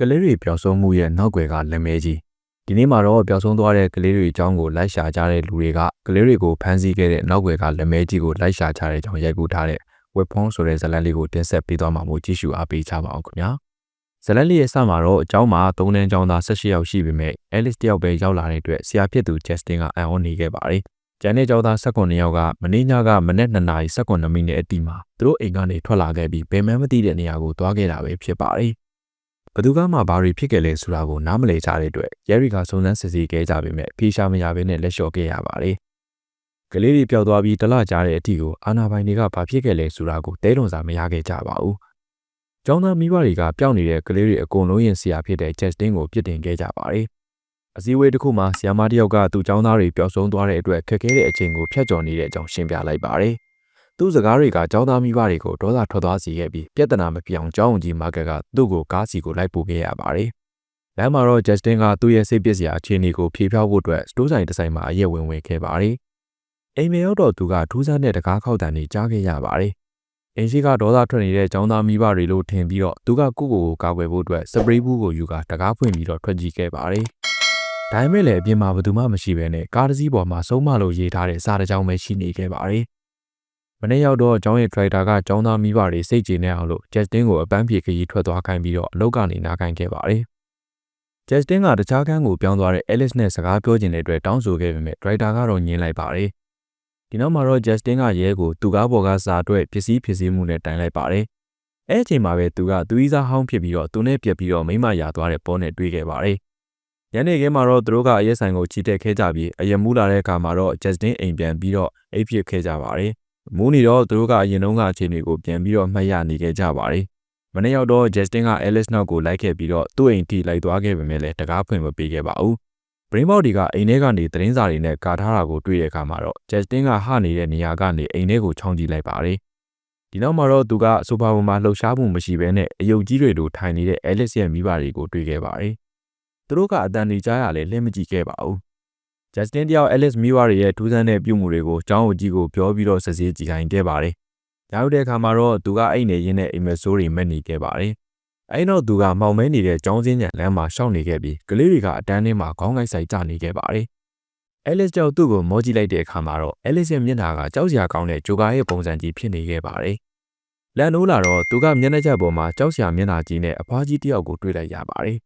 ကလေးတွေပျောက်ဆုံးမှုရဲ့နောက်ွယ်ကလက်မဲကြီးဒီနေ့မှာတော့ပျောက်ဆုံးသွားတဲ့ကလေးတွေအကြောင်းကိုလိုက်ရှာကြတဲ့လူတွေကကလေးတွေကိုဖမ်းဆီးခဲ့တဲ့နောက်ွယ်ကလက်မဲကြီးကိုလိုက်ရှာကြတဲ့အကြောင်းရိုက်ကူးထားတဲ့ဝက်ဖုံးဆိုတဲ့ဇာတ်လမ်းလေးကိုတင်ဆက်ပေးသွားမှာမို့ကြည့်ရှုအားပေးကြပါအောင်ခင်ဗျာဇာတ်လမ်းလေးရဲ့စမှာတော့အကြောင်းမှာ၃တန်းကျောင်းသား၁၈ယောက်ရှိပေမဲ့ Alice တယောက်ပဲရောက်လာတဲ့အတွက်ဆရာဖြစ်သူ Justin ကအံ့ဩနေခဲ့ပါတယ်ကျန်တဲ့ကျောင်းသား19ယောက်ကမင်းညကမနေ့2နာရီ19မိနစ်အတိမှာသူတို့အိမ်ကနေထွက်လာခဲ့ပြီးဘယ်မှမသိတဲ့နေရာကိုသွားခဲ့တာပဲဖြစ်ပါတယ် ဘသူကမှဘာတွေဖြစ်ခဲ့လဲဆိုတာကိုနားမလည်ကြတဲ့အတွက်ရဲရီကစုံစမ်းစစ်ဆေးခဲ့ကြပေမဲ့ဖေရှာမရဘဲနဲ့လက်လျှော့ခဲ့ရပါတယ်။ကလေးတွေပျောက်သွားပြီးတလကြာတဲ့အထိကိုအာနာပိုင်တွေကဘာဖြစ်ခဲ့လဲဆိုတာကိုတဲလွန်စာမရခဲ့ကြပါဘူး။ကျောင်းသားမိဘတွေကပျောက်နေတဲ့ကလေးတွေအကုန်လုံးရင်ဆရာဖြစ်တဲ့ Justin ကိုပြစ်တင်ခဲ့ကြပါတယ်။အစည်းအဝေးတစ်ခုမှာဆရာမတစ်ယောက်ကသူ့ကျောင်းသားတွေပျောက်ဆုံးသွားတဲ့အတွက်ခက်ခဲတဲ့အချိန်ကိုဖျက်ကျော်နေတဲ့အကြောင်းရှင်းပြလိုက်ပါတယ်။ သူ့စကားတွေကကျောင်းသားမိဘတွေကိုဒေါသထွက်သွားစေခဲ့ပြီးပြဿနာမပြောင်းကျောင်းဝန်ကြီးမာကက်ကသူ့ကိုကားစီကိုလိုက်ပို့ခဲ့ရပါတယ်။လမ်းမှာတော့ Justin ကသူ့ရဲ့စိတ်ပစ္စည်းအခြေအနေကိုဖြေဖြောက်ဖို့အတွက်စတိုးဆိုင်တစ်ဆိုင်မှာအရက်ဝင်ဝင်ခဲ့ပါတယ်။အိမ်မေရောက်တော့သူကထူးဆန်းတဲ့တကားခောက်တန်တွေကြားခဲ့ရပါတယ်။အင်ရှိကဒေါသထွက်နေတဲ့ကျောင်းသားမိဘတွေလို့ထင်ပြီးတော့သူကကိုကိုကိုကာကွယ်ဖို့အတွက်စပရေးဘူးကိုယူကတကားဖွင့်ပြီးတော့ထွက်ကြည့်ခဲ့ပါတယ်။ဒါပေမဲ့လည်းအပြင်မှာဘယ်သူမှမရှိဘဲနဲ့ကားတစ်စီးပေါ်မှာဆုံးမလို့ရေးထားတဲ့စားတစ်ကြောင်းပဲရှိနေခဲ့ပါတယ်။ မနေ့ရောက်တော့ကျောင်းရဲ့ဒရိုက်တာကကျောင်းသားမိဘတွေစိတ်ကြည်နေအောင်လို့ဂျက်စတင်းကိုအပန်းဖြေခရီးထွက်သွားခိုင်းပြီးတော့အလုပ်ကနေနားခိုင်းခဲ့ပါတယ်။ဂျက်စတင်းကတခြားခန်းကိုပြောင်းသွားတဲ့ Alice နဲ့စကားပြောချင်တဲ့အတွက်တောင်းဆိုခဲ့ပေမဲ့ဒရိုက်တာကတော့ညှင်းလိုက်ပါတယ်။ဒီနောက်မှာတော့ဂျက်စတင်းကရဲကိုသူကားပေါ်ကစာအတွက်ပစ္စည်းဖြစ်စည်းမှုနဲ့တိုင်လိုက်ပါတယ်။အဲအချိန်မှာပဲသူကသူ့ဤစားဟောင်းဖြစ်ပြီးတော့သူနဲ့ပြက်ပြီးတော့မိမရသွားတဲ့ပေါ်နဲ့တွေ့ခဲ့ပါတယ်။ညနေခင်းမှာတော့သူတို့ကအရက်ဆိုင်ကိုချီတက်ခဲ့ကြပြီးအရက်မူးလာတဲ့အခါမှာတော့ဂျက်စတင်းအိမ်ပြန်ပြီးတော့အိပ်ဖြစ်ခဲ့ကြပါတယ်။ မူးနေတော့သူတို့ကအရင်တုန်းကအခြေအနေကိုပြန်ပြီးတော့မှတ်ရနေခဲ့ကြပါတယ်။မနေ့ရောက်တော့ Justin က Alice နောက်ကိုလိုက်ခဲ့ပြီးတော့သူ့အိမ်ထိလိုက်သွားခဲ့ပေမဲ့လည်းတကားဖွင့်မပေးခဲ့ပါဘူး။ Brain Body ကအိမ်ထဲကနေသတင်းစာတွေနဲ့ကာထားတာကိုတွေ့တဲ့အခါမှာတော့ Justin ကဟနေတဲ့နေရာကနေအိမ်ထဲကိုချောင်းကြည့်လိုက်ပါတယ်။ဒီနောက်မှာတော့သူကဆိုဖာပေါ်မှာလှုပ်ရှားမှုမရှိဘဲနဲ့အယုတ်ကြီးတွေလိုထိုင်နေတဲ့ Alice ရဲ့မိဘတွေကိုတွေ့ခဲ့ပါတယ်။သူတို့ကအတန်နေကြားရလဲလှည့်မကြည့်ခဲ့ပါဘူး ဂျက်စတင်တယောက်အဲလစ်မီဝါရီရဲ့ထူးဆန်းတဲ့ပြုမှုတွေကိုကျောင်းအကြီးကိုပြောပြီးတော့ဆက်စေးကြည်ခိုင်းခဲ့ပါတယ်။ရောက်တဲ့အခါမှာတော့သူကအိတ်နေရင်းနဲ့အိမ်မက်ဆိုးတွေမက်နေခဲ့ပါတယ်။အဲဒီနောက်သူကမောင်မဲနေတဲ့ကျောင်းစင်းညံလမ်းမှာရှောက်နေခဲ့ပြီးကလေးတွေကအတန်းထဲမှာခေါင်းကိုက်ဆိုင်ကျနေခဲ့ပါတယ်။အဲလစ်ကြောက်သူ့ကိုမောကြည့်လိုက်တဲ့အခါမှာတော့အဲလစ်ရဲ့မျက်နှာကကြောက်စရာကောင်းတဲ့ဂျိုကာရဲ့ပုံစံကြီးဖြစ်နေခဲ့ပါတယ်။လန်နိုးလာတော့သူကမျက်နှာချက်ပေါ်မှာကြောက်စရာမျက်နှာကြီးနဲ့အဖွားကြီးတယောက်ကိုတွေ့လိုက်ရပါတယ်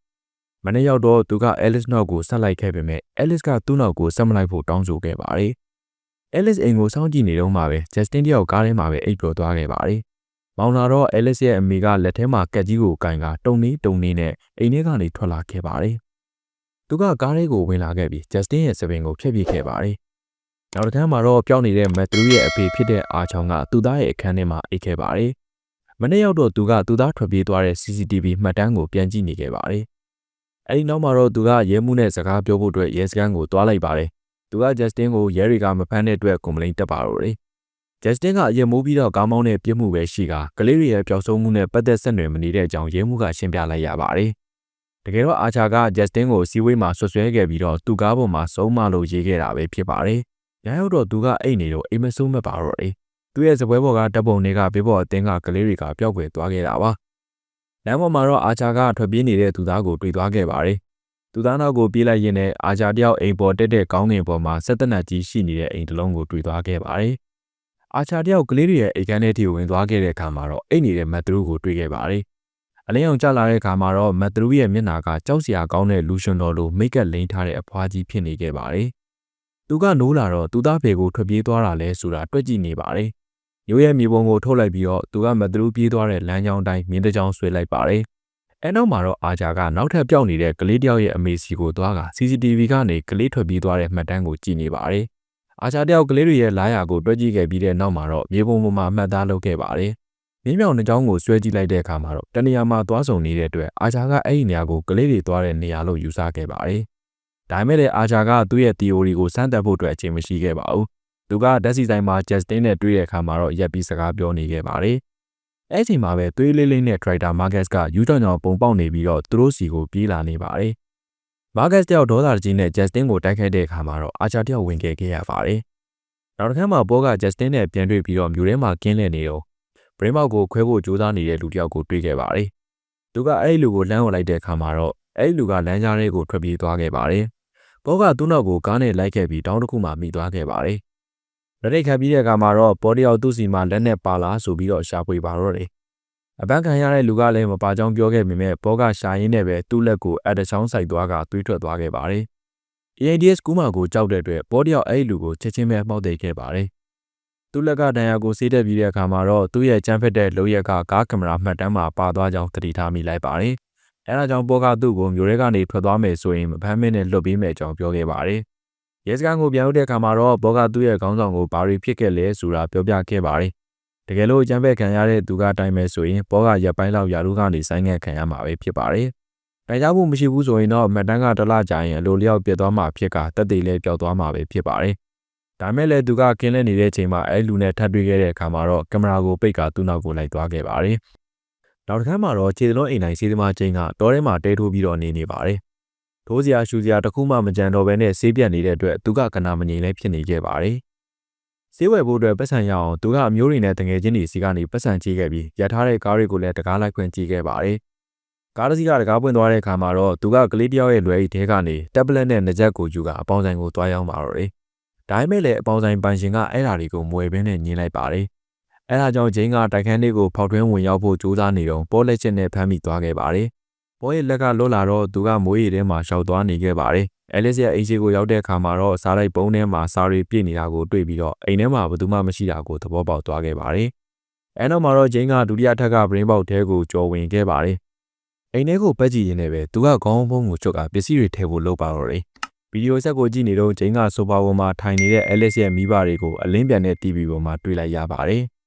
မနေ့ရောက်တော့သူကအဲလစ်နောက်ကိုဆက်လိုက်ခဲ့ပေမဲ့အဲလစ်ကသူ့နောက်ကိုဆက်မလိုက်ဖို့တောင်းဆိုခဲ့ပါတယ်။အဲလစ်အိမ်ကိုစောင့်ကြည့်နေတော့မှပဲဂျက်စတင်တယောက်ကားထဲမှာပဲအိပ်ပျော်သွားခဲ့ပါတယ်။မောင်လာတော့အဲလစ်ရဲ့အမေကလက်ထဲမှာကက်ကြီးကိုကင်ကတုံနေတုံနေနဲ့အိမ်ထဲကနေထွက်လာခဲ့ပါတယ်။သူကကားထဲကိုဝင်လာခဲ့ပြီးဂျက်စတင်ရဲ့စပင်ကိုဖျက်ပစ်ခဲ့ပါတယ်။နောက်တစ်ခါမှာတော့ပျောက်နေတဲ့မက်သရူရဲ့အဖေဖြစ်တဲ့အာချောင်ကသူ့သားရဲ့အခန်းထဲမှာအိပ်ခဲ့ပါတယ်။မနေ့ရောက်တော့သူကသူ့သားထွက်ပြေးသွားတဲ့ CCTV မှတ်တမ်းကိုပြန်ကြည့်နေခဲ့ပါတယ်။ အဲဒီနောက်မှာတော့သူကရဲမှုနဲ့စကားပြောဖို့အတွက်ရဲစခန်းကိုတွားလိုက်ပါတယ်။သူကဂျက်စတင်ကိုရဲတွေကမဖမ်းတဲ့အတွက်ကွန်ပလိန်တက်ပါတော့တယ်။ဂျက်စတင်ကအရင်မိုးပြီးတော့ကောင်းမောင်းတဲ့ပြစ်မှုပဲရှိကကလေးတွေရဲ့ပျောက်ဆုံးမှုနဲ့ပတ်သက်ဆက်နွယ်မနေတဲ့အကြောင်းရဲမှုကရှင်းပြလိုက်ရပါတယ်။တကယ်တော့အာချာကဂျက်စတင်ကိုစီဝေးမှာဆွဆွဲခဲ့ပြီးတော့သူ့ကားပေါ်မှာစုံမလို့ရေးခဲ့တာပဲဖြစ်ပါတယ်။ညရောက်တော့သူကအိတ်နေတော့အိမ်မဆိုးမပါတော့တယ်။သူ့ရဲ့စပွဲပေါ်ကတပ်ပုံတွေကဘေးပေါ်အတင်းကကလေးတွေကပျောက်ကွယ်သွားခဲ့တာပါ။ လမ်းပေါ်မှာတော့အာချာကထွက်ပြေးနေတဲ့သူသားကိုတွေ့သွားခဲ့ပါတယ်။သူသားနောက်ကိုပြေးလိုက်ရင်းနဲ့အာချာတယောက်အိမ်ပေါ်တက်တဲ့ကောင်းကင်ပေါ်မှာဆက်တနတ်ကြီးရှိနေတဲ့အိမ်တစ်လုံးကိုတွေ့သွားခဲ့ပါတယ်။အာချာတယောက်ကလေးတွေရဲ့အိမ်ခန်းထဲထိဝင်သွားခဲ့တဲ့အခါမှာတော့အိတ်နေတဲ့မတ်သရူကိုတွေ့ခဲ့ပါတယ်။အလင်းအောင်ကျလာတဲ့အခါမှာတော့မတ်သရူရဲ့မျက်နှာကကြောက်စရာကောင်းတဲ့လူရှင်တော်လိုမိတ်ကပ်လိမ့်ထားတဲ့အဖွားကြီးဖြစ်နေခဲ့ပါတယ်။သူကနိုးလာတော့သူသားဖေကိုထွက်ပြေးသွားတာလဲဆိုတာတွေ့ကြည့်နေပါတယ် ရိုးရဲမြေပုံကိုထုတ်လိုက်ပြီးတော့သူကမတူပြေးသွားတဲ့လမ်းကြောင်းတိုင်းမြင်းတကြောင်ဆွဲလိုက်ပါတယ်။အဲနောက်မှာတော့အာဂျာကနောက်ထပ်ပြောက်နေတဲ့ကလေးတယောက်ရဲ့အမေစီကိုသွားက CCTV ကနေကလေးထွက်ပြေးသွားတဲ့မှတ်တမ်းကိုကြည့်နေပါတယ်။အာဂျာတယောက်ကလေးတွေရဲ့လာယာကိုတွက်ကြည့်ခဲ့ပြီးတဲ့နောက်မှာတော့မြေပုံပေါ်မှာမှတ်သားလုပ်ခဲ့ပါတယ်။မြင်းမြောင်နှကြောင်းကိုဆွဲကြည့်လိုက်တဲ့အခါမှာတော့တနေရာမှာသွားဆုံနေတဲ့အတွက်အာဂျာကအဲ့ဒီနေရာကိုကလေးတွေသွားတဲ့နေရာလို့ယူဆခဲ့ပါတယ်။ဒါပေမဲ့လည်းအာဂျာကသူ့ရဲ့ theory ကိုစမ်းသပ်ဖို့အတွက်အချိန်မရှိခဲ့ပါဘူး။ သူကဓာတ်စီဆိုင်မှာ Justin နဲ့တွေ့တဲ့အခါမှာတော့ရက်ပြီးစကားပြောနေခဲ့ပါတယ်။အဲ့ချိန်မှာပဲသွေးလေးလေးနဲ့ Traitor Marcus ကယူကြောင်ကြောင်ပုံပေါက်နေပြီးတော့သူတို့စီကိုပြေးလာနေပါတယ်။ Marcus တယောက်ဒေါသကြီးနဲ့ Justin ကိုတိုက်ခိုက်တဲ့အခါမှာတော့အာချာတယောက်ဝင်ခဲ့ခဲ့ရပါတယ်။နောက်တစ်ခါမှဘောက Justin နဲ့ပြန်တွေ့ပြီးတော့မြို့ထဲမှာကင်းလှည့်နေတော့ Brain Mouth ကိုခွဲဖို့ကြိုးစားနေတဲ့လူတယောက်ကိုတွေ့ခဲ့ပါတယ်သူကအဲ့ဒီလူကိုလမ်းဝလိုက်တဲ့အခါမှာတော့အဲ့ဒီလူကလမ်းကြားထဲကိုထွက်ပြေးသွားခဲ့ပါတယ်။ဘောကသူ့နောက်ကိုကားနဲ့လိုက်ခဲ့ပြီးတောင်းတစ်ခုမှမိသွားခဲ့ပါတယ်။ လက်ထိတ်ခံပြီးတဲ့အခါမှာတော့ပေါ်တယောက်သူ့စီမှာလက်နဲ့ပါလာဆိုပြီးတော့ရှာဖွေပါတော့တယ်။အပန်းခံရတဲ့လူကလည်းမပါကြောင်းပြောခဲ့ပေမဲ့ဘောကရှာရင်းနဲ့ပဲသူ့လက်ကိုအတချောင်းဆိုင်သွားကသွေးထွက်သွားခဲ့ပါတယ်။ AIDS ကူးမာကိုကြောက်တဲ့အတွက်ပေါ်တယောက်အဲ့ဒီလူကိုချက်ချင်းပဲမှောက်သိခဲ့ပါတယ်။သူ့လက်ကဒဏ်ရာကိုဆေးတက်ပြီးတဲ့အခါမှာတော့သူ့ရဲ့ကြမ်းဖက်တဲ့လုပ်ရက်ကကားကင်မရာမှတ်တမ်းမှာပါသွားကြောင်းသတိထားမိလိုက်ပါတယ်။အဲဒါကြောင့်ပေါ်ကသူ့ကိုမျိုးရဲကနေထွက်သွားမယ်ဆိုရင်မဖမ်းမင်းနဲ့လွတ်ပေးမယ်ကြောင်းပြောခဲ့ပါတယ်။ ရဲစခန်းကိုပြန်ရောက်တဲ့အခါမှာတော့ဘောကသူ့ရဲ့ခေါင်းဆောင်ကိုဘာတွေဖြစ်ခဲ့လဲဆိုတာပြောပြခဲ့ပါတယ်။တကယ်လို့ကြမ်းဖက်ခံရတဲ့သူကတိုင်မယ်ဆိုရင်ဘောကရက်ပိုင်းလောက်ယာရုကနေဆိုင်းငံ့ခံရမှာပဲဖြစ်ပါတယ်။တိုင်ကြမှုမရှိဘူးဆိုရင်တော့မှတ်တမ်းကတလကြာရင်အလိုလျောက်ပြတ်သွားမှာဖြစ်ကတက်သေးလဲပျောက်သွားမှာပဲဖြစ်ပါတယ်။ဒါမဲ့လည်းသူကကင်းလဲနေတဲ့အချိန်မှာအဲလူနဲ့ထပ်တွေ့ခဲ့တဲ့အခါမှာတော့ကင်မရာကိုပိတ်ကသူ့နောက်ကိုလိုက်သွားခဲ့ပါတယ်။နောက်တစ်ခါမှာတော့ခြေသလုံးအိမ်တိုင်းစေးသမားချင်းကတောထဲမှာတဲထိုးပြီးတော့နေနေပါတယ်။ ထိုးစရာရှူစရာတစ်ခုမှမကြံတော့ဘဲနဲ့ဆေးပြတ်နေတဲ့အတွက်သူကကနာမငြိမ်လဲဖြစ်နေခဲ့ပါတယ်။ဆေးဝယ်ဖို့အတွက်ပတ်စံရအောင်သူကအမျိုးတွေနဲ့တငယ်ချင်းတွေစီကနေပတ်စံကြီးခဲ့ပြီးရထားတဲ့ကားတွေကိုလည်းတကားလိုက်ခွင့်ကြီးခဲ့ပါတယ်။ကားတစ်စီးကတကားပွင့်သွားတဲ့အခါမှာတော့သူကကလေးတယောက်ရဲ့လွယ်ရီထဲကနေတက်ဘလက်နဲ့နှကြက်ကိုယူကအပေါင်းဆိုင်ကိုတွားရောက်ပါတော့တယ်။ဒါပေမဲ့လည်းအပေါင်းဆိုင်ပိုင်ရှင်ကအဲ့ဓာတွေကိုမွေပင်းနဲ့ညင်းလိုက်ပါတယ်။အဲ့ဒါကြောင့်ဂျင်းကတိုက်ခန်းလေးကိုဖောက်ထွင်းဝင်ရောက်ဖို့ကြိုးစားနေတော့ပေါ်လက်ချက်နဲ့ဖမ်းမိသွားခဲ့ပါတယ်။ ပေါ်ရဲ့လက်ကလွတ်လာတော့သူကမိုးရီထဲမှာရှောက်သွားနေခဲ့ပါတယ်။အဲလစ်ရဲ့အိမ်ရှိကိုရောက်တဲ့အခါမှာတော့စားလိုက်ပုံးထဲမှာစားရီပြည့်နေတာကိုတွေ့ပြီးတော့အိမ်ထဲမှာဘယ်သူမှမရှိတာကိုသဘောပေါက်သွားခဲ့ပါတယ်။အဲနောက်မှာတော့ဂျင်းကဒုတိယထပ်ကပရင်းပေါက်ထဲကိုကြော်ဝင်ခဲ့ပါတယ်။အိမ်ထဲကိုပက်ကြည့်ရင်းနဲ့ပဲသူကခေါင်းဖုံးကိုချုပ်ကပစ္စည်းတွေထည့်ဖို့လုပ်ပါတော့တယ်။ဗီဒီယိုဆက်ကိုကြည့်နေတော့ဂျင်းကဆိုဖာပေါ်မှာထိုင်နေတဲ့အဲလစ်ရဲ့မိဘတွေကိုအလင်းပြန်တဲ့ TV ပေါ်မှာတွေ့လိုက်ရပါတယ်။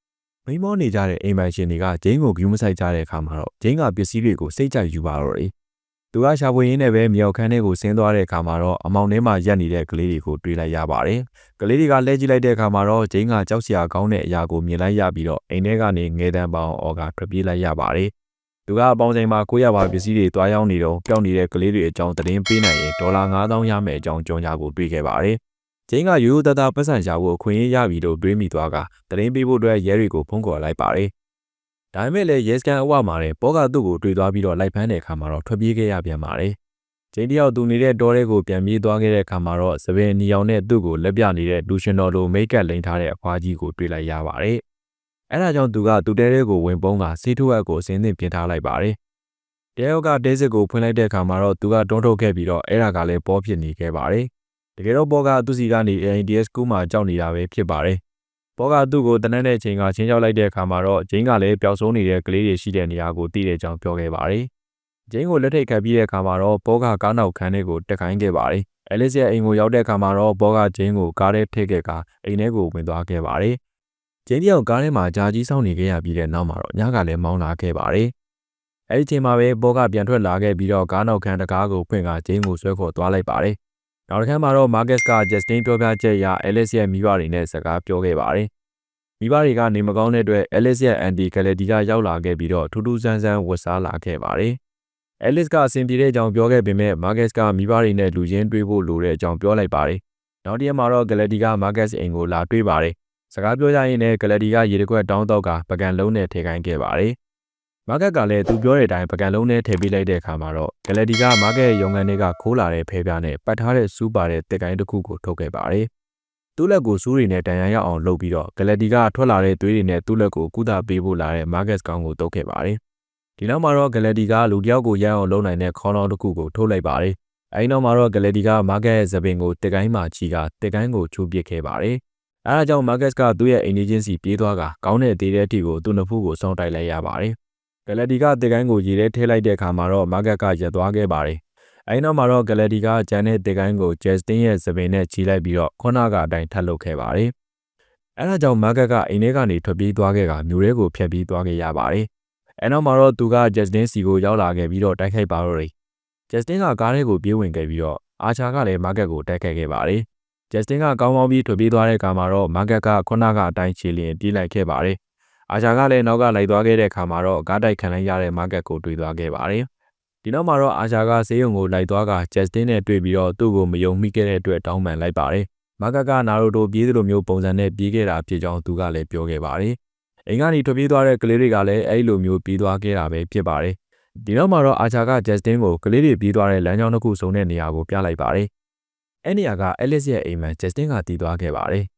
မိမောနေကြတဲ့အိမ်ပိုင်ရှင်တွေကဂျင်းကိုဂူးမဆိုင်ကြတဲ့အခါမှာတော့ဂျင်းကပစ္စည်းတွေကိုစိတ်ကြိုက်ယူပါတော့တယ်။သူကရှာဖွေရင်းနဲ့ပဲမြောက်ခန်းထဲကိုဆင်းသွားတဲ့အခါမှာတော့အမောင်ထဲမှာရက်နေတဲ့ကလေးတွေကိုတွေ့လိုက်ရပါတယ်။ကလေးတွေကလှည့်ကြည့်လိုက်တဲ့အခါမှာတော့ဂျင်းကကြောက်စရာကောင်းတဲ့အရာကိုမြင်လိုက်ရပြီးတော့အိမ်ထဲကနေငဲတန်းပေါင်းအော်ကထွက်ပြေးလိုက်ရပါတယ်။သူကအပေါင်းချိန်မှာကိုရပါပစ္စည်းတွေတွားရောက်နေတော့ပျောက်နေတဲ့ကလေးတွေအကြောင်းသတင်းပေးနိုင်ရင်ဒေါ်လာ9000ရမယ်အကြောင်းကြော်ညာကိုတွေ့ခဲ့ပါတယ်။ ဂျင်းကရိုးရိုးသားသားပတ်စံရှာဖို့အခွင့်အရေးရပြီလို့တွေးမိသွားကသတင်းပေးဖို့အတွက်ရဲတွေကိုဖုန်းခေါ်လိုက်ပါတယ်။ဒါပေမဲ့လည်းရဲစကန်အဝမှာတဲ့ဘောကသူ့ကိုတွေ့သွားပြီးတော့လိုက်ဖမ်းတဲ့အခါမှာတော့ထွက်ပြေးခဲ့ရပြန်ပါတယ်။ဂျင်းတယောက်သူနေတဲ့တောထဲကိုပြန်ပြေးသွားခဲ့တဲ့အခါမှာတော့သပင်နီအောင်နဲ့သူ့ကိုလက်ပြနေတဲ့လူရှင်တော်လိုမိတ်ကပ်လိန်ထားတဲ့အဖွားကြီးကိုတွေ့လိုက်ရပါတယ်။အဲဒါကြောင့်သူကသူ့တဲတဲကိုဝင်ပုံးကစီးထိုးအပ်ကိုအစင်းသင့်ပြင်ထားလိုက်ပါတယ်။တဲယောက်ကတဲစစ်ကိုဖွင့်လိုက်တဲ့အခါမှာတော့သူကတွန်းထုတ်ခဲ့ပြီးတော့အဲ့ဒါကလည်းပေါ်ဖြစ်နေခဲ့ပါတယ်။ တကယ်တော့ပေါ်ကသူ့စီကနေ AIDS ကူးမှာကြောက်နေတာပဲဖြစ်ပါတယ်။ပေါ်ကသူ့ကိုတနက်တဲ့ချိန်ကချင်းချောက်လိုက်တဲ့အခါမှာတော့ဂျင်းကလည်းပျောက်ဆုံးနေတဲ့ကလေးတွေရှိတဲ့နေရာကိုသိတဲ့ကြောင်းပြောခဲ့ပါတယ်။ဂျင်းကိုလက်ထိတ်ခတ်ပြီးတဲ့အခါမှာတော့ပေါ်ကကားနောက်ခန်းထဲကိုတက်ခိုင်းခဲ့ပါတယ်။အဲလစ်ရဲ့အိမ်ကိုရောက်တဲ့အခါမှာတော့ပေါ်ကဂျင်းကိုကားထဲထည့်ခဲ့ကအိမ်ထဲကိုဝင်သွားခဲ့ပါတယ်။ဂျင်းတယောက်ကားထဲမှာကြာကြီးစောင့်နေခဲ့ရပြီးတဲ့နောက်မှာတော့ညကလည်းမောင်းလာခဲ့ပါတယ်။အဲဒီချိန်မှာပဲပေါ်ကပြန်ထွက်လာခဲ့ပြီးတော့ကားနောက်ခန်းတကားကိုဖွင့်ကဂျင်းကိုဆွဲခေါ်သွားလိုက်ပါတယ်။ နောက်တစ်ခါမှာတော့ Marcus က Justin ပြောပြချက်အရ Alice ရဲ့မိဘတွေနဲ့စကားပြောခဲ့ပါတယ်။မိဘတွေကနေမကောင်းတဲ့အတွက် Alice ရဲ့ Andy Galady ကရောက်လာခဲ့ပြီးတော့ထူးထူးဆန်းဆန်းဝတ်စားလာခဲ့ပါတယ်။ Alice ကအဆင်ပြေတဲ့အကြောင်းပြောခဲ့ပေမဲ့ Marcus ကမိဘတွေနဲ့လူချင်းတွေ့ဖို့လိုတဲ့အကြောင်းပြောလိုက်ပါတယ်။နောက်တစ်ရက်မှာတော့ Galady က Marcus အိမ်ကိုလာတွေ့ပါတယ်။စကားပြောကြရင်းနဲ့ Galady ကရေတကွက်တောင်းတော့ကပကံလုံးနဲ့ထည့်ခိုင်းခဲ့ပါတယ်။ မာကက်ကလည်းသူပြောတဲ့အတိုင်းပကံလုံးနဲ့ထည့်ပေးလိုက်တဲ့အခါမှာတော့ဂလက်ဒီကမာကက်ရဲ့ရုံငန်းတွေကခိုးလာတဲ့ဖဲပြားနဲ့ပတ်ထားတဲ့စူးပါတဲ့တက်ကိုင်းတစ်ခုကိုထုတ်ခဲ့ပါတယ်။သူ့လက်ကိုစူးတွေနဲ့တန်ရန်ရအောင်လုပ်ပြီးတော့ဂလက်ဒီကထွက်လာတဲ့သွေးတွေနဲ့သူ့လက်ကိုကုသပေးဖို့လာတဲ့မာကက်ကောင်ကိုတုတ်ခဲ့ပါတယ်။ဒီနောက်မှာတော့ဂလက်ဒီကလူတယောက်ကိုရမ်းအောင်လုပ်နိုင်တဲ့ခေါင်းလောင်းတစ်ခုကိုထုတ်လိုက်ပါတယ်။အဲဒီနောက်မှာတော့ဂလက်ဒီကမာကက်ရဲ့သပင်ကိုတက်ကိုင်းမှာချီကတက်ကိုင်းကိုချိုးပစ်ခဲ့ပါတယ်။အဲဒါကြောင့်မာကက်ကသူ့ရဲ့အိမ်နေချင်းစီပြေးသွားကကောင်းတဲ့သေးတဲ့အထိကိုသူ့နှစ်ဖူးကိုစောင့်တိုက်လိုက်ရပါတယ်။ ဂလက်ဒီကတစ်ကိုင်းကိုရေထဲထည့်လိုက်တဲ့အခါမှာတော့မာကက်ကရက်သွားခဲ့ပါတယ်။အဲဒီနောက်မှာတော့ဂလက်ဒီကဂျန်တဲ့တစ်ကိုင်းကိုဂျက်စတင်ရဲ့သပင်နဲ့ချီလိုက်ပြီးတော့ခုနကအတိုင်းထပ်လုပ်ခဲ့ပါတယ်။အဲဒါကြောင့်မာကက်ကအိမ်ထဲကနေထွက်ပြေးသွားခဲ့ကမြို့ထဲကိုဖျက်ပြေးသွားခဲ့ရပါတယ်။အဲနောက်မှာတော့သူကဂျက်စတင်စီကိုရောက်လာခဲ့ပြီးတော့တိုက်ခိုက်ပါတော့တယ်။ဂျက်စတင်ကကားထဲကိုပြေးဝင်ခဲ့ပြီးတော့အာချာကလည်းမာကက်ကိုတိုက်ခိုက်ခဲ့ပါတယ်။ဂျက်စတင်ကကောင်းကောင်းပြီးထွက်ပြေးသွားတဲ့အခါမှာတော့မာကက်ကခုနကအတိုင်းခြေလျင်ပြေးလိုက်ခဲ့ပါတယ်။ အာချာကလည်းနောက်ကလိုက်သွားခဲ့တဲ့အခါမှာတော့ကားတိုက်ခံလိုက်ရတဲ့မာကက်ကိုတွေ့သွားခဲ့ပါတယ်။ဒီနောက်မှာတော့အာချာကဆေးရုံကိုလိုက်သွားကဂျက်စတင်နဲ့တွေ့ပြီးတော့သူ့ကိုမယုံမိခဲ့တဲ့အတွက်တောင်းပန်လိုက်ပါတယ်။မာကက်ကနာရိုတိုပြေးသလိုမျိုးပုံစံနဲ့ပြေးခဲ့တာဖြစ်ကြောင်းသူကလည်းပြောခဲ့ပါတယ်။အိမ်ကနေထွက်ပြေးသွားတဲ့ကလေးတွေကလည်းအဲ့လိုမျိုးပြေးသွားခဲ့တာပဲဖြစ်ပါတယ်ဒီနောက်မှာတော့အာချာက Justin ကိုကလေးတွေပြေးသွားတဲ့လမ်းကြောင်းတစ်ခုစုံတဲ့နေရာကိုပြလိုက်ပါတယ်။အဲ့နေရာက Alice ရဲ့အိမ်မှာ Justin ကတည်သွားခဲ့ပါတယ်။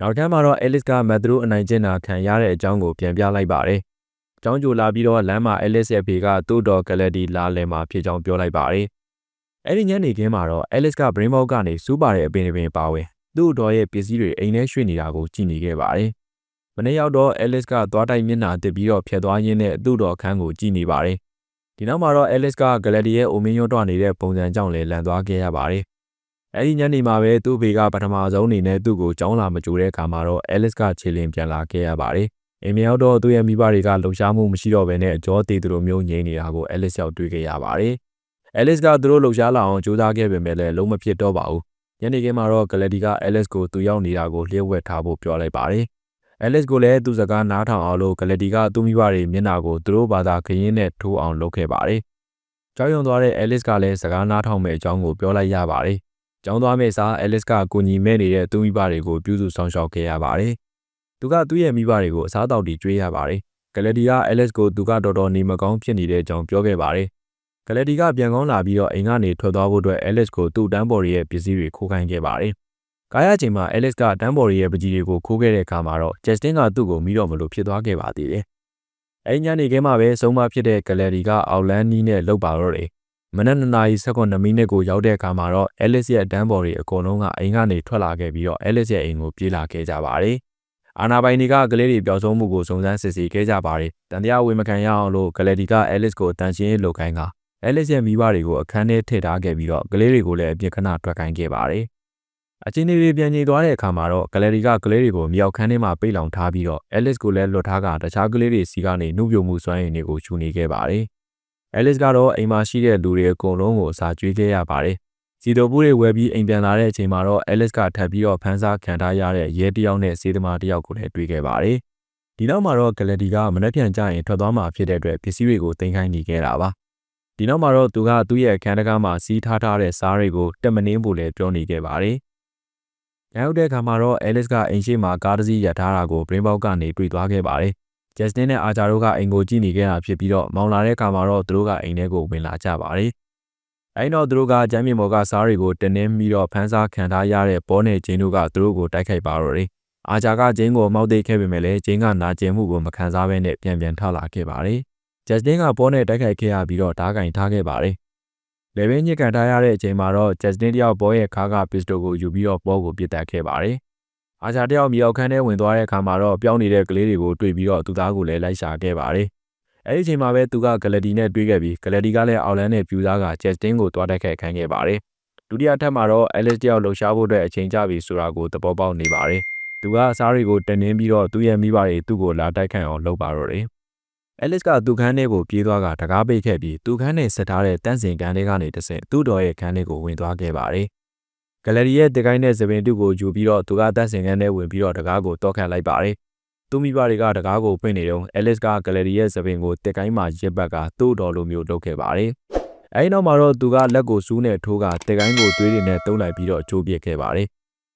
နောက်ထပ်မှာတော့ Alice ကမက်သရိုအနိုင်ကျင့်တာခံရတဲ့အကြောင်းကိုပြန်ပြလိုက်ပါတယ်။ကျောင်းကြိုလာပြီးတော့လမ်းမှာ Alice ရဲ့ဖေကသူ့တော်ကလေးဒီလာလည်မှာဖြစ်ကြောင်းပြောလိုက်ပါတယ်။အဲ့ဒီညနေခင်းမှာတော့ Alice က Brain Box ကနေစူးပါတဲ့အပင်ပင်ပါဝင်သူ့တော်ရဲ့ပစ္စည်းတွေအိမ်ထဲရွှေ့နေတာကိုကြည့်နေခဲ့ပါတယ်။မနေ့ရောက်တော့ Alice ကသွားတိုက်မျက်နှာတစ်ပြီးတော့ဖြတ်သွားရင်းနဲ့သူ့တော်ခန်းကိုကြည့်နေပါတယ်။ဒီနောက်မှာတော့ Alice က Glady ရဲ့အိုမင်းရွတ်တော့နေတဲ့ပုံစံကြောင့်လည်းလန်သွားခဲ့ရပါတယ်။ အဲဒီညနေမှာပဲသူ့ဖေကပထမဆုံးအနေနဲ့သူ့ကိုကြောင်းလာမကြိုတဲ့အခါမှာတော့ Alice ကခြေလင်ပြန်လာခဲ့ရပါတယ်။အိမ်မြောက်တော့သူ့ရဲ့မိဘတွေကလှုပ်ရှားမှုမရှိတော့ဘဲနဲ့အကျော်သေးသူလိုမျိုးငြိမ်နေတာကို Alice ရောက်တွေ့ခဲ့ရပါတယ်။ Alice ကသူတို့လှုပ်ရှားလာအောင်ကြိုးစားခဲ့ပေမဲ့လည်းလုံးမဖြစ်တော့ပါဘူး။ညနေခင်းမှာတော့ Glady က Alice ကိုသူရောက်နေတာကိုလျှို့ဝှက်ထားဖို့ပြောလိုက်ပါတယ်။ Alice ကိုလည်းသူ့စကားနားထောင်အောင်လို့ Glady ကသူ့မိဘတွေမျက်နှာကိုသူတို့ဘာသာခရင်းနဲ့ထိုးအောင်လုပ်ခဲ့ပါတယ်။ကြောက်ရွံ့သွားတဲ့ Alice ကလည်းစကားနားထောင်မဲ့အကြောင်းကိုပြောလိုက်ရပါတယ်။ ကျောင်းသွားမဲ့စား Alice ကကိုညီမဲ့နေတဲ့သူ့မိဘတွေကိုပြုစုဆောင်ရှောက်ခဲ့ရပါတယ်။သူကသူ့ရဲ့မိဘတွေကိုအစားအသောက်တွေကျွေးရပါတယ်။ Glady က Alice ကိုသူကတော်တော်နေမကောင်းဖြစ်နေတဲ့အကြောင်းပြောခဲ့ပါတယ်။ Glady ကပြန်ကောင်းလာပြီးတော့အိမ်ကနေထွက်သွားဖို့အတွက် Alice ကိုသူ့တန်းပေါ်ရဲ့ပစ္စည်းတွေခိုးခိုင်းခဲ့ပါတယ်။ကားရချိန်မှာ Alice ကတန်းပေါ်ရဲ့ပကြီးတွေကိုခိုးခဲ့တဲ့အခါမှာတော့ Justin ကသူ့ကိုမိတော့မလို့ဖြစ်သွားခဲ့ပါသေးတယ်။အဲဒီညနေခင်းမှာပဲဆုံးမဖြစ်တဲ့ Glady ကအောက်လန်းနီးနဲ့လှုပ်ပါတော့တယ်။ မနက်2နာရီ19မိနစ်ကိုရောက်တဲ့အခါမှာတော့ Alice ရဲ့တန်းပေါ်တွေအကုန်လုံးကအိမ်ကနေထွက်လာခဲ့ပြီးတော့ Alice ရဲ့အိမ်ကိုပြေးလာခဲ့ကြပါတယ်။အာနာပိုင်တွေကကလေးတွေပျောက်ဆုံးမှုကိုစုံစမ်းစစ်ဆေးခဲ့ကြပါတယ်။တန်တရားဝင်မခံရအောင်လို့ Glady က Alice ကိုတန်ရှင်းရေးလုပ်ခိုင်းက Alice ရဲ့မိဘတွေကိုအခန်းထဲထည့်ထားခဲ့ပြီးတော့ကလေးတွေကိုလည်းအပြစ်ခဏထွက်ခိုင်းခဲ့ပါတယ်။အချင်းတွေပြန်ညိသွားတဲ့အခါမှာတော့ Glady ကကလေးတွေကိုမြောက်ခန်းထဲမှာပိတ်လောင်ထားပြီးတော့ Alice ကိုလည်းလွတ်ထားကတခြားကလေးတွေစီကနေနှုတ်ပြမှုစွမ်းရည်တွေကိုယူနေခဲ့ပါတယ်။ Alice ကတော့အိမ်မှာရှိတဲ့လူတွေအကုန်လုံးကိုအစာကျွေးခဲ့ရပါတယ်။စီတိုပူးတွေဝယ်ပြီးအိမ်ပြန်လာတဲ့အချိန်မှာတော့ Alice ကထပ်ပြီးတော့ဖန်ဆားခံထားရတဲ့ရဲတယောက်နဲ့စေးသမားတယောက်ကိုလည်းတွေ့ခဲ့ပါတယ်။ဒီနောက်မှာတော့ Glady ကမနှက်ပြန်ကြရင်ထွက်သွားမှာဖြစ်တဲ့အတွက်ပစ္စည်းတွေကိုတင်ခိုင်းနေခဲ့တာပါ။ဒီနောက်မှာတော့သူကသူ့ရဲ့အခန်းတကားမှာစီးထားထားတဲ့စားတွေကိုတက်မနှင်းဖို့လည်းပြောနေခဲ့ပါတယ်။ညရောက်တဲ့အခါမှာတော့ Alice ကအိမ်ရှိမှာကားတစ်စီးရပ်ထားတာကို Brain Box ကနေတွေ့သွားခဲ့ပါတယ်။ Justin နဲ့ Archer တို့ကအိမ်ကိုကြည့်နေခဲ့တာဖြစ်ပြီးတော့မောင်လာတဲ့အခါမှာတော့သူတို့ကအိမ်ထဲကိုဝင်လာကြပါတယ်။အဲဒီတော့သူတို့ကကျမ်းမြေမော်ကစားတွေကိုတင်းနှင်းပြီးတော့ဖန်းစားခံထားရတဲ့ဘောနဲ့ဂျင်းတို့ကသူတို့ကိုတိုက်ခိုက်ပါတော့တယ်။အာချာကဂျင်းကိုမောက်သိခဲ့ပေမဲ့လည်းဂျင်းကနာကျင်မှုကိုမခံစားဘဲနဲ့ပြန်ပြန်ထလာခဲ့ပါတယ်။ Justin ကဘောနဲ့တိုက်ခိုက်ခဲ့ရပြီးတော့ဓားကင်ထားခဲ့ပါတယ်။လေဘင်းညစ်ကန်ထားရတဲ့အချိန်မှာတော့ Justin တယောက်ဘောရဲ့ခါးကပစ္စတိုကိုယူပြီးတော့ဘောကိုပစ်တက်ခဲ့ပါတယ်။ အာချာတယောက်မြေအောက်ခန်းထဲဝင်သွားတဲ့အခါမှာတော့ပြောင်းနေတဲ့ကလေးတွေကိုတွေ့ပြီးတော့သူသားကိုလည်းလိုက်ရှာခဲ့ပါတယ်။အဲဒီအချိန်မှာပဲသူကဂလတီနဲ့တွေ့ခဲ့ပြီးဂလတီကလည်းအောက်လန်းနဲ့ပြူသားက Justin ကိုတွားတက်ခဲ့ခိုင်းခဲ့ပါတယ်။ဒုတိယထပ်မှာတော့ Alice တယောက်လှုပ်ရှားဖို့အတွက်အချိန်ကျပြီဆိုတာကိုသဘောပေါက်နေပါတယ်။သူကအစားတွေကိုတင်နှင်းပြီးတော့သူ့ရဲ့မိဘတွေသူ့ကိုလာတိုက်ခိုက်အောင်လုပ်ပါတော့တယ်။ Alice ကသူ့ခန်းထဲကိုပြေးသွားကတကားပိတ်ခဲ့ပြီးသူ့ခန်းထဲဆက်ထားတဲ့တန့်စင်ကန်းထဲကနေတဆင့်သူ့တော်ရဲ့ခန်းထဲကိုဝင်သွားခဲ့ပါတယ်။ ဂလရီရဲ့တကိုင်းနဲ့သပင်တုကိုယူပြီးတော့သူကတန့်စင်ကန်းထဲဝင်ပြီးတော့တကားကိုတောက်ခတ်လိုက်ပါတယ်။သူ့မိဘတွေကတကားကိုဖွင့်နေတော့ Alice ကဂလရီရဲ့သပင်ကိုတက်ကိုင်းမှာရစ်ပတ်ကသူ့တော်လိုမျိုးလုပ်ခဲ့ပါတယ်။အဲဒီနောက်မှာတော့သူကလက်ကိုစူးနဲ့ထိုးကတက်ကိုင်းကိုသွေးတွေနဲ့တုံးလိုက်ပြီးတော့ချိုးပစ်ခဲ့ပါတယ်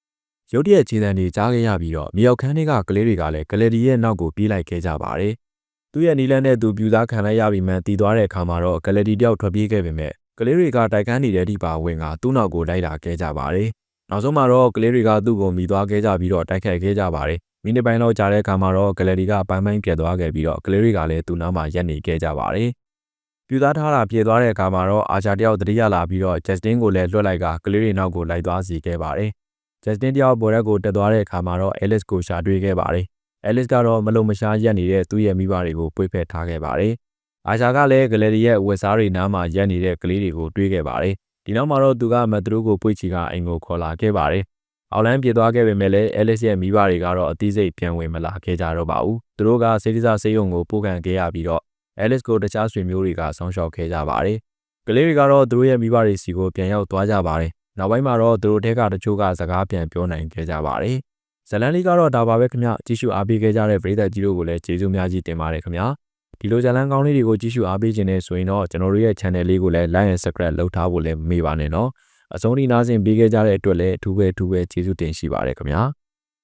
။ရုတ်တရက်ခြေတံတွေကြားခဲ့ရပြီးတော့မြောက်ခန်းတွေကကလေးတွေကလည်းဂလရီရဲ့နောက်ကိုပြေးလိုက်ခဲ့ကြပါတယ်။သူ့ရဲ့နီလန်းနဲ့သူပြူသားခံလိုက်ရပြီးမှတည်သွားတဲ့အခါမှာတော့ဂလရီတယောက်ထွက်ပြေးခဲ့ပေမဲ့ ကလေးတွေကတိုက်ခန်းနေတဲ့အထိပါဝင်ကသူ့နောက်ကိုလိုက်လာခဲ့ကြပါတယ်။နောက်ဆုံးမှာတော့ကလေးတွေကသူ့ကိုမိသွားခဲ့ကြပြီးတော့တိုက်ခိုက်ခဲ့ကြပါတယ်။မိနစ်ပိုင်းလောက်ကြာတဲ့အခါမှာတော့ဂလရီကပိုင်းပိုင်းပြတ်သွားခဲ့ပြီးတော့ကလေးတွေကလည်းသူ့နောက်မှာရပ်နေခဲ့ကြပါတယ်။ပြူသားထားတာပြေသွားတဲ့အခါမှာတော့အာချာတယောက်တတိယလာပြီးတော့ Justin ကိုလည်းလွှတ်လိုက်ကကလေးတွေနောက်ကိုလိုက်သွားစီခဲ့ပါတယ်။ Justin တယောက်ပေါ်ရက်ကိုတက်သွားတဲ့အခါမှာတော့ Alice ကိုရှာတွေ့ခဲ့ပါတယ်။ Alice ကတော့မလုံမရှားရက်နေတဲ့သူ့ရဲ့မိဘတွေကိုပွေဖက်ထားခဲ့ပါတယ်။ အာချာကလည်းဂလရီရဲ့ဝက်စားတွေနားမှာရက်နေတဲ့ကလေးတွေကိုတွေးခဲ့ပါတယ်။ဒီနောက်မှာတော့သူကမက်သရိုးကိုပွေချီကအိမ်ကိုခေါ်လာခဲ့ပါတယ်။အောက်လန်းပြေသွားခဲ့ပေမဲ့လည်း Alice ရဲ့မိဘတွေကတော့အသိစိတ်ပြန်ဝင်မလာခဲ့ကြတော့ပါဘူး။သူတို့ကစေတီစာစေးရုံကိုပို့ခံခဲ့ရပြီးတော့ Alice ကိုတခြားဆွေမျိုးတွေကဆောင်းလျှောက်ခဲ့ကြပါတယ်။ကလေးတွေကတော့သူတို့ရဲ့မိဘတွေစီကိုပြန်ရောက်သွားကြပါတယ်။နောက်ပိုင်းမှာတော့သူတို့ထက်ကတချို့ကစကားပြန်ပြောနိုင်ခဲ့ကြပါတယ်။ဇလန်လေးကတော့ဒါပါပဲခင်ဗျကြည့်ရှုအားပေးခဲ့ကြတဲ့ပရိသတ်ကြီးတို့ကိုလည်းကျေးဇူးများကြီးတင်ပါတယ်ခင်ဗျာ ဒီလိုဇလန်ကောင်းလေးတွေကိုကြည့်ရှုအားပေးခြင်းနဲ့ဆိုရင်တော့ကျွန်တော်တို့ရဲ့ channel လေးကိုလည်း like and subscribe လုပ်ထားဖို့လည်းမမေ့ပါနဲ့နော်အဆုံးထိနားဆင်ပေးခဲ့ကြတဲ့အတွက်လည်းအထူးပဲအထူးပဲကျေးဇူးတင်ရှိပါတယ်ခင်ဗျာ